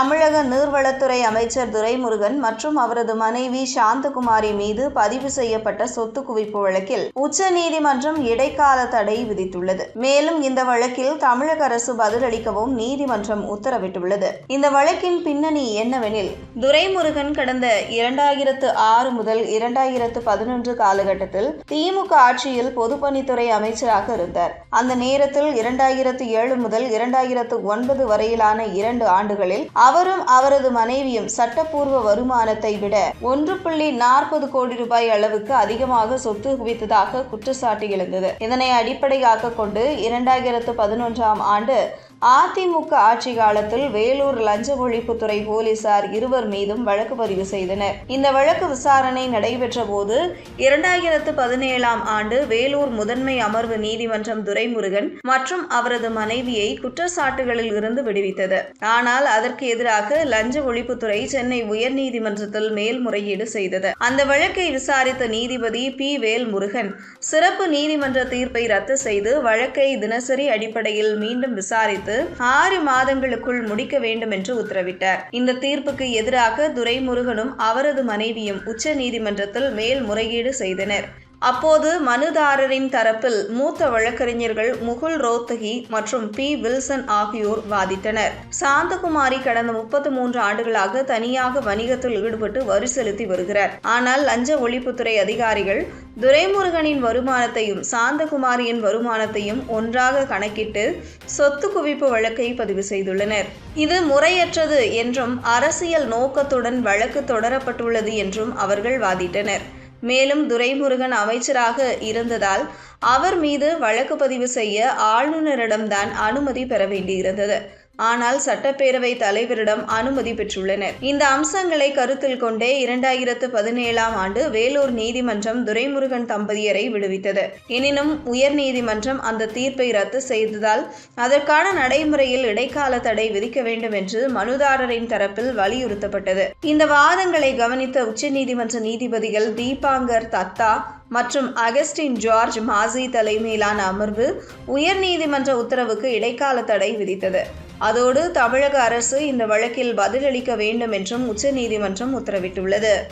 தமிழக நீர்வளத்துறை அமைச்சர் துரைமுருகன் மற்றும் அவரது மனைவி சாந்தகுமாரி மீது பதிவு செய்யப்பட்ட சொத்து குவிப்பு வழக்கில் உச்சநீதிமன்றம் இடைக்கால தடை விதித்துள்ளது. மேலும் இந்த வழக்கில் தமிழக அரசு பதிலளிக்கவும் நீதிமன்றம் உத்தரவிட்டுள்ளது. இந்த வழக்கின் பின்னணி என்னவெனில் துரைமுருகன் கடந்த இரண்டாயிரத்து ஆறு முதல் இரண்டாயிரத்து பதினொன்று காலகட்டத்தில் திமுக ஆட்சியில் பொதுப்பணித்துறை அமைச்சராக இருந்தார். அந்த நேரத்தில் இரண்டாயிரத்து ஏழு முதல் இரண்டாயிரத்து ஒன்பது வரையிலான இரண்டு ஆண்டுகளில் அவரும் அவரது மனைவியும் சட்டப்பூர்வ வருமானத்தை விட ஒன்று புள்ளி நாற்பது கோடி ரூபாய் அளவுக்கு அதிகமாக சொத்து குவித்ததாக குற்றச்சாட்டு எழுந்தது. இதனை அடிப்படையாக கொண்டு இரண்டாயிரத்து பதினொன்றாம் ஆண்டு அதிமுக ஆட்சி காலத்தில் வேலூர் லஞ்ச ஒழிப்புத்துறை போலீசார் இருவர் மீதும் வழக்கு பதிவு செய்தனர். இந்த வழக்கு விசாரணை நடைபெற்ற போது இரண்டாயிரத்து பதினேழாம் ஆண்டு வேலூர் முதன்மை அமர்வு நீதிமன்றம் துரைமுருகன் மற்றும் அவரது மனைவியை குற்றச்சாட்டுகளில் இருந்து விடுவித்தது. ஆனால் அதற்கு எதிராக லஞ்ச ஒழிப்புத்துறை சென்னை உயர்நீதிமன்றத்தில் மேல்முறையீடு செய்தது. அந்த வழக்கை விசாரித்த நீதிபதி பி. வேல்முருகன் சிறப்பு நீதிமன்ற தீர்ப்பை ரத்து செய்து வழக்கை தினசரி அடிப்படையில் மீண்டும் விசாரித்து ஆறு மாதங்களுக்குள் முடிக்க வேண்டும் என்று உத்தரவிட்டார். இந்த தீர்ப்புக்கு எதிராக துரைமுருகனும் அவரது மனைவியும் உச்ச நீதிமன்றத்தில் மேல்முறையீடு செய்தனர். அப்போது மனுதாரரின் தரப்பில் மூத்த வழக்கறிஞர்கள் முகுல் ரோத்தகி மற்றும் பி. வில்சன் ஆகியோர் வாதிட்டனர். சாந்தகுமாரி கடந்த முப்பத்து மூன்று ஆண்டுகளாக தனியாக வணிகத்தில் ஈடுபட்டு வரி செலுத்தி வருகிறார். ஆனால் லஞ்ச ஒழிப்புத்துறை அதிகாரிகள் துரைமுருகனின் வருமானத்தையும் சாந்தகுமாரியின் வருமானத்தையும் ஒன்றாக கணக்கிட்டு சொத்து குவிப்பு வழக்கை பதிவு செய்துள்ளனர். இது முறையற்றது என்றும் அரசியல் நோக்கத்துடன் வழக்கு தொடரப்பட்டுள்ளது என்றும் அவர்கள் வாதிட்டனர். மேலும் துரைமுருகன் அமைச்சராக இருந்ததால் அவர் மீது வழக்கு பதிவு செய்ய ஆளுநரிடம்தான் அனுமதி பெற வேண்டியிருந்தது. ஆனால் சட்டப்பேரவை தலைவரிடம் அனுமதி பெற்றுள்ளனர். இந்த அம்சங்களை கருத்தில் கொண்டே இரண்டாயிரத்து பதினேழாம் ஆண்டு வேலூர் நீதிமன்றம் துரைமுருகன் தம்பதியரை விடுவித்தது. எனினும் உயர்நீதிமன்றம் அந்த தீர்ப்பை ரத்து செய்ததால் அதற்கான நடைமுறையில் இடைக்கால தடை விதிக்க வேண்டும் என்று மனுதாரரின் தரப்பில் வலியுறுத்தப்பட்டது. இந்த வாதங்களை கவனித்த உச்சநீதிமன்ற நீதிபதிகள் தீபாங்கர் தத்தா மற்றும் அகஸ்டின் ஜார்ஜ் மாசி தலைமையிலான அமர்வு உயர்நீதிமன்ற உத்தரவுக்கு இடைக்கால தடை விதித்தது. அதோடு தமிழக அரசு இந்த வழக்கில் பதிலளிக்க வேண்டும் என்றும் உச்சநீதிமன்றம் உத்தரவிட்டுள்ளது.